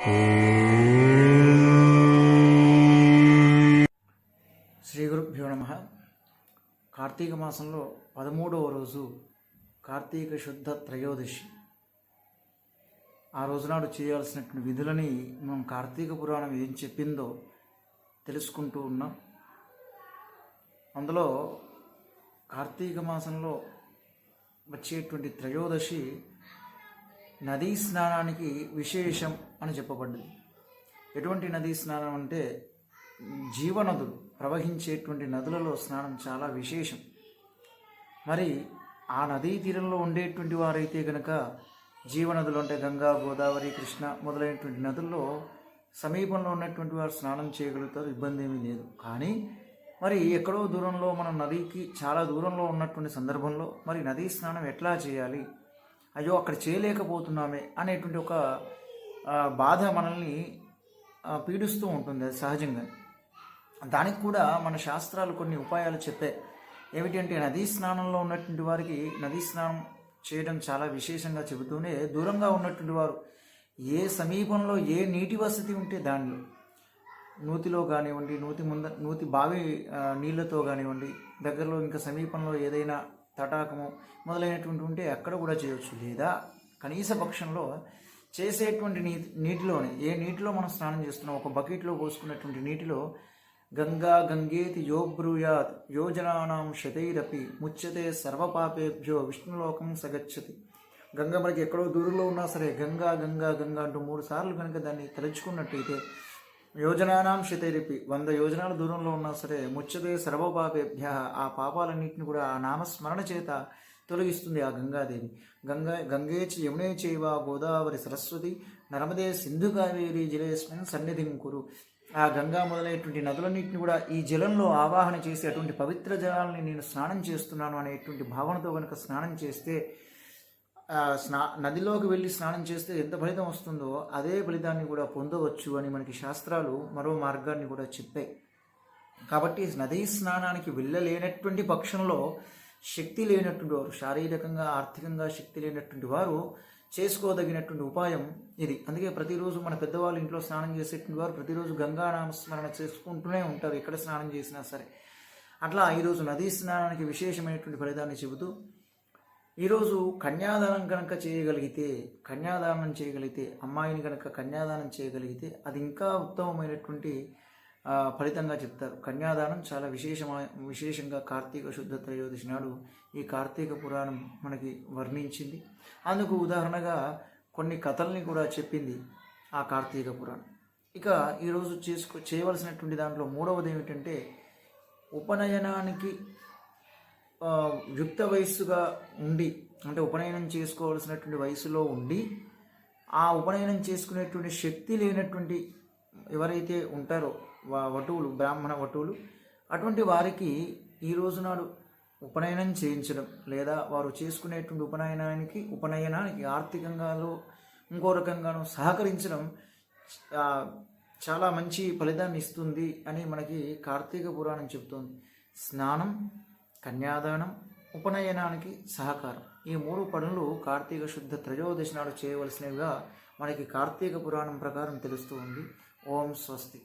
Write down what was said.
శ్రీ గురుభ్యో నమ. కార్తీక మాసంలో పదమూడవ రోజు కార్తీక శుద్ధ త్రయోదశి. ఆ రోజునాడు చేయాల్సినటువంటి విధులని మనం కార్తీక పురాణం ఏం చెప్పిందో తెలుసుకుంటూ ఉన్నాం. అందులో కార్తీక మాసంలో వచ్చేటువంటి త్రయోదశి నదీ స్నానానికి విశేషం అని చెప్పబడ్డది. ఎటువంటి నదీ స్నానం అంటే జీవనదులు ప్రవహించేటువంటి నదులలో స్నానం చాలా విశేషం. మరి ఆ నదీ తీరంలో ఉండేటువంటి వారైతే గనక జీవనదులు అంటే గంగా గోదావరి కృష్ణ మొదలైనటువంటి నదుల్లో సమీపంలో ఉన్నటువంటి వారు స్నానం చేయగలుగుతారు ఇబ్బంది ఏమీ లేదు. కానీ మరి ఎక్కడో దూరంలో మనం నదికి చాలా దూరంలో ఉన్నటువంటి సందర్భంలో మరి నదీ స్నానం ఎట్లా చేయాలి? అయ్యో అక్కడ చేయలేకపోతున్నామే అనేటువంటి ఒక బాధ మనల్ని పీడిస్తూ ఉంటుంది అది సహజంగా. దానికి కూడా మన శాస్త్రాలు కొన్ని ఉపాయాలు చెప్పాయి ఏమిటంటే నదీ స్నానంలో ఉన్నటువంటి వారికి నదీ స్నానం చేయడం చాలా విశేషంగా చెబుతూనే దూరంగా ఉన్నటువంటి వారు ఏ సమీపంలో ఏ నీటి వసతి ఉంటే దానిలో నూతిలో కానివ్వండి నూతి ముంద నూతి బావి నీళ్ళతో కానివ్వండి దగ్గరలో ఇంకా సమీపంలో ఏదైనా తటాకము మొదలైనటువంటి ఉంటే అక్కడ కూడా చేయవచ్చు లేదా కనీస పక్షంలో చేసేటువంటి నీ నీటిలోనే ఏ నీటిలో మనం స్నానం చేస్తున్నాం ఒక బకెట్లో పోసుకున్నటువంటి నీటిలో గంగా గంగేతి యో బ్రూయాత్ యోజనానాం శతైరపి ముచ్యతే సర్వపాపేభ్యో విష్ణులోకం సగచ్చతి. గంగ మనకి ఎక్కడో దూరంలో ఉన్నా సరే గంగా గంగా గంగా అంటూ మూడు సార్లు కనుక దాన్ని తలుచుకున్నట్టయితే యోజనానాం శతైరపి. వంద యోజనాల దూరంలో ఉన్నా సరే ముచ్చదే సర్వపాపేభ్య. ఆ పాపాలన్నింటిని కూడా ఆ నామస్మరణ చేత తొలగిస్తుంది ఆ గంగాదేవి. గంగా గంగేచి యమునే చేవ గోదావరి సరస్వతి నర్మదే సింధు కావేరి జలేస్మిన్ సన్నిధిం కురు. ఆ గంగా మొదలైనటువంటి నదులన్నింటిని కూడా ఈ జలంలో ఆవాహన చేసి అటువంటి పవిత్ర జలాలని నేను స్నానం చేస్తున్నాను అనేటువంటి భావనతో కనుక స్నానం చేస్తే స్నా నదిలోకి వెళ్ళి స్నానం చేస్తే ఎంత ఫలితం వస్తుందో అదే ఫలితాన్ని కూడా పొందవచ్చు అని మనకి శాస్త్రాలు మరో మార్గాన్ని కూడా చెప్పాయి. కాబట్టి నదీ స్నానానికి వెళ్ళలేనటువంటి పక్షంలో శక్తి లేనటువంటి వారు శారీరకంగా ఆర్థికంగా శక్తి లేనటువంటి వారు చేసుకోదగినటువంటి ఉపాయం ఇది. అందుకే ప్రతిరోజు మన పెద్దవాళ్ళు ఇంట్లో స్నానం చేసేటువంటి వారు ప్రతిరోజు గంగానామస్మరణ చేసుకుంటూనే ఉంటారు ఎక్కడ స్నానం చేసినా సరే. అట్లా ఈరోజు నదీ స్నానానికి విశేషమైనటువంటి ఫలితాన్ని చెబుతూ ఈరోజు కన్యాదానం కనుక చేయగలిగితే కన్యాదానం చేయగలిగితే అమ్మాయిని కనుక కన్యాదానం చేయగలిగితే అది ఇంకా ఉత్తమమైనటువంటి ఫలితంగా చెప్తారు. కన్యాదానం చాలా విశేషమైన విశేషంగా కార్తీక శుద్ధ త్రయోదశి నాడు ఈ కార్తీక పురాణం మనకి వర్ణించింది. అందుకు ఉదాహరణగా కొన్ని కథల్ని కూడా చెప్పింది ఆ కార్తీక పురాణం. ఇక ఈరోజు చేసుకో చేయవలసినటువంటి దాంట్లో మూడవది ఏమిటంటే ఉపనయనానికి యుక్త వయస్సుగా ఉండి అంటే ఉపనయనం చేసుకోవాల్సినటువంటి వయసులో ఉండి ఆ ఉపనయనం చేసుకునేటువంటి శక్తి లేనటువంటి ఎవరైతే ఉంటారో వటువులు బ్రాహ్మణ వటువులు అటువంటి వారికి ఈ రోజు నాడు ఉపనయనం చేయించడం లేదా వారు చేసుకునేటువంటి ఉపనయనానికి ఉపనయనానికి ఆర్థికంగాలో ఇంకో రకంగానూ సహకరించడం చాలా మంచి ఫలితాన్ని ఇస్తుంది అని మనకి కార్తీక పురాణం చెబుతోంది. స్నానం కన్యాదానం ఉపనయనానికి సహకారం. ఈ మూడు పనులు కార్తీక శుద్ధ త్రయోదశి నాడు చేయవలసినవిగా మనకి కార్తీక పురాణం ప్రకారం తెలుస్తూ ఉంది. ఓం స్వస్తి.